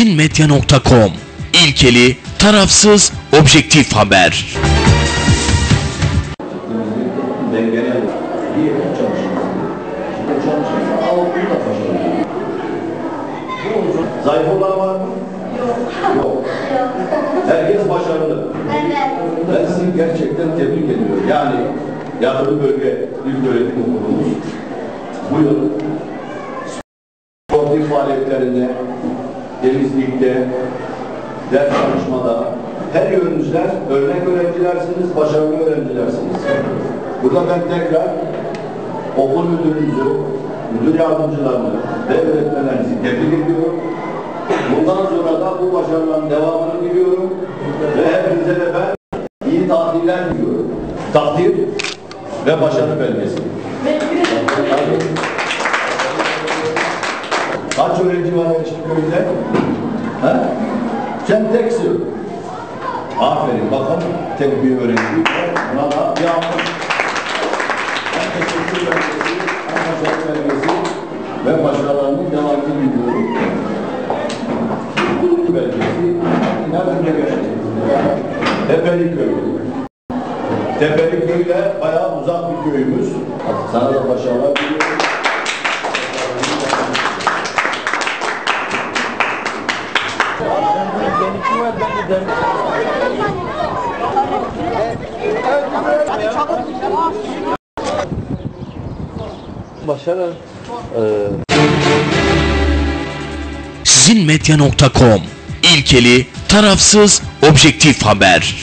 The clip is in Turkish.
sizinmedya.com İlkeli, tarafsız, objektif haber. Zayıf olan var mı? Yok. Herkes başarılı. Ben sizi gerçekten tebrik ediyorum. Yani Yatılı Bölge İlköğretim Okulumuz bu yıl sportif faaliyetlerinde, temizlikte, ders çalışmada her yönünüzler örnek öğrencilersiniz, başarılı öğrencilersiniz. Burada ben tekrar okul müdürünüzü, müdür yardımcılarını ve öğretmenlerinizi tebrik ediyorum. Bundan sonra da bu başarıların devamını diliyorum ve hepinize de ben iyi tatiller diliyorum. Takdir ve başarı belgesi. Kaç öğrenci var Eşkiköy'de? He? Sen teksin. Aferin. Bakın tek bir öğrenci. Buna da bir alkış. Hem teşekkür belgesi, hem başarı ve başarılarının devamını diliyorum. Bu belgesi nerede geçti? Tepeliköy. Tepeliköy bayağı uzak bir köyümüz. Sana da başarılar diliyorum. Başarı. Sizinmedya.com İlkeli, tarafsız, objektif haber.